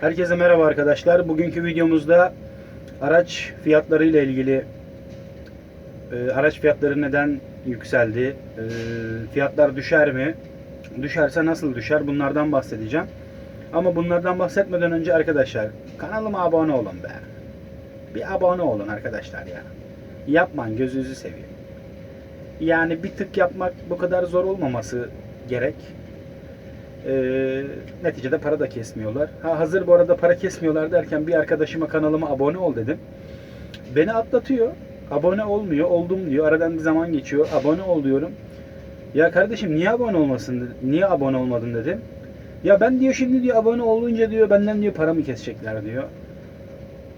Herkese merhaba arkadaşlar. Bugünkü videomuzda araç fiyatları ile ilgili e, araç fiyatları neden yükseldi? E, fiyatlar düşer mi? Düşerse nasıl düşer? Bunlardan bahsedeceğim. Ama bunlardan bahsetmeden önce arkadaşlar kanalıma abone olun be. Bir abone olun arkadaşlar ya. Yapman gözünüzü seveyim. Yani bir tık yapmak bu kadar zor olmaması gerek. Ee, neticede para da kesmiyorlar. Ha hazır bu arada para kesmiyorlar derken bir arkadaşıma kanalıma abone ol dedim. Beni atlatıyor. Abone olmuyor. Oldum diyor. Aradan bir zaman geçiyor. Abone ol diyorum. Ya kardeşim niye abone olmasın? Niye abone olmadın dedim. Ya ben diyor şimdi diyor abone olunca diyor benden diyor para mı kesecekler diyor.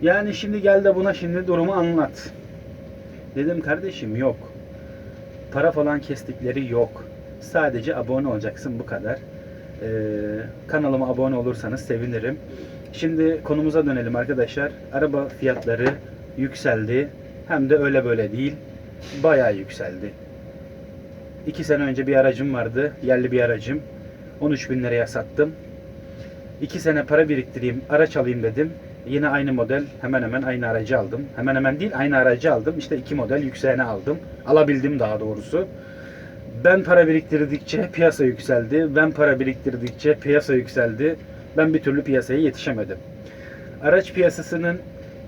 Yani şimdi gel de buna şimdi durumu anlat. Dedim kardeşim yok. Para falan kestikleri yok. Sadece abone olacaksın bu kadar. Ee, kanalıma abone olursanız sevinirim. Şimdi konumuza dönelim arkadaşlar. Araba fiyatları yükseldi. Hem de öyle böyle değil. Bayağı yükseldi. İki sene önce bir aracım vardı. Yerli bir aracım. 13 bin liraya sattım. İki sene para biriktireyim, araç alayım dedim. Yine aynı model, hemen hemen aynı aracı aldım. Hemen hemen değil, aynı aracı aldım. İşte iki model yükseğini aldım. Alabildim daha doğrusu. Ben para biriktirdikçe piyasa yükseldi. Ben para biriktirdikçe piyasa yükseldi. Ben bir türlü piyasaya yetişemedim. Araç piyasasının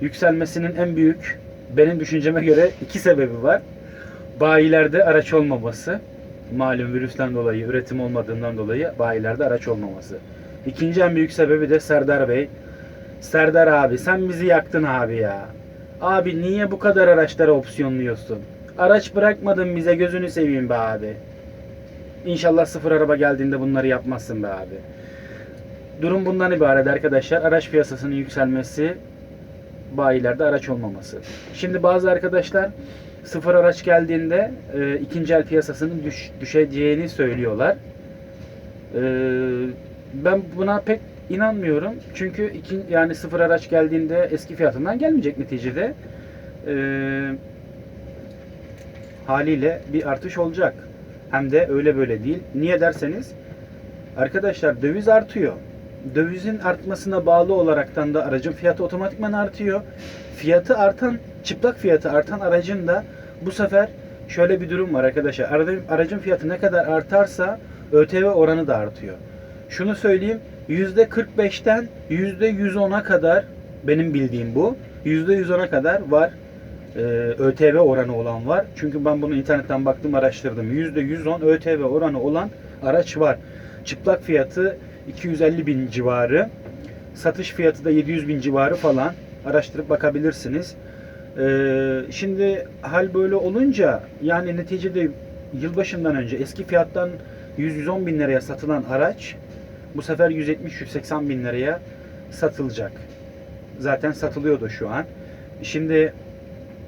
yükselmesinin en büyük benim düşünceme göre iki sebebi var. Bayilerde araç olmaması. Malum virüsten dolayı, üretim olmadığından dolayı bayilerde araç olmaması. İkinci en büyük sebebi de Serdar Bey. Serdar abi sen bizi yaktın abi ya. Abi niye bu kadar araçlara opsiyonluyorsun? Araç bırakmadın bize gözünü seveyim be abi. İnşallah sıfır araba geldiğinde bunları yapmazsın be abi. Durum bundan ibaret arkadaşlar. Araç piyasasının yükselmesi, bayilerde araç olmaması. Şimdi bazı arkadaşlar sıfır araç geldiğinde e, ikinci el piyasasının düş- düşeceğini söylüyorlar. E, ben buna pek inanmıyorum. Çünkü iki, yani sıfır araç geldiğinde eski fiyatından gelmeyecek neticede. E, haliyle bir artış olacak. Hem de öyle böyle değil. Niye derseniz arkadaşlar döviz artıyor. Dövizin artmasına bağlı olaraktan da aracın fiyatı otomatikman artıyor. Fiyatı artan, çıplak fiyatı artan aracın da bu sefer şöyle bir durum var arkadaşlar. Aracın, fiyatı ne kadar artarsa ÖTV oranı da artıyor. Şunu söyleyeyim. %45'ten %110'a kadar benim bildiğim bu. %110'a kadar var. Ee, ÖTV oranı olan var. Çünkü ben bunu internetten baktım araştırdım. %110 ÖTV oranı olan araç var. Çıplak fiyatı 250 bin civarı. Satış fiyatı da 700 bin civarı falan. Araştırıp bakabilirsiniz. Ee, şimdi hal böyle olunca yani neticede yılbaşından önce eski fiyattan 100-110 bin liraya satılan araç bu sefer 170-180 bin liraya satılacak. Zaten satılıyordu şu an. Şimdi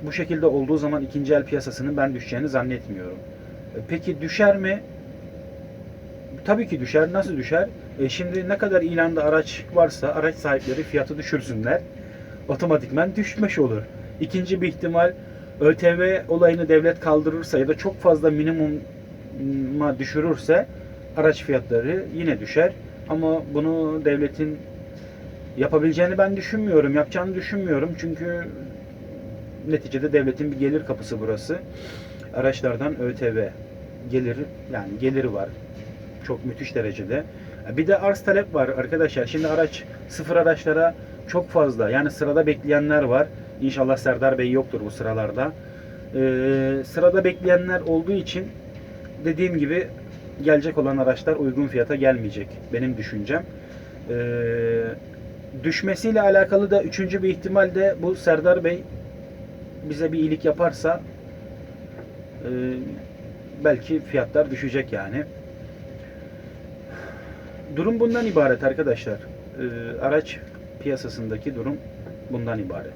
bu şekilde olduğu zaman ikinci el piyasasının ben düşeceğini zannetmiyorum. E, Peki düşer mi? Tabii ki düşer. Nasıl düşer? E şimdi ne kadar ilanda araç varsa araç sahipleri fiyatı düşürsünler. Otomatikman düşmüş olur. İkinci bir ihtimal ÖTV olayını devlet kaldırırsa ya da çok fazla minimuma düşürürse araç fiyatları yine düşer. Ama bunu devletin yapabileceğini ben düşünmüyorum. Yapacağını düşünmüyorum. Çünkü neticede devletin bir gelir kapısı burası. Araçlardan ÖTV gelir yani geliri var. Çok müthiş derecede. Bir de arz talep var arkadaşlar. Şimdi araç sıfır araçlara çok fazla yani sırada bekleyenler var. İnşallah Serdar Bey yoktur bu sıralarda. Ee, sırada bekleyenler olduğu için dediğim gibi gelecek olan araçlar uygun fiyata gelmeyecek. Benim düşüncem. Ee, düşmesiyle alakalı da üçüncü bir ihtimal de bu Serdar Bey bize bir iyilik yaparsa e, belki fiyatlar düşecek yani. Durum bundan ibaret arkadaşlar. Ee, araç piyasasındaki durum bundan ibaret.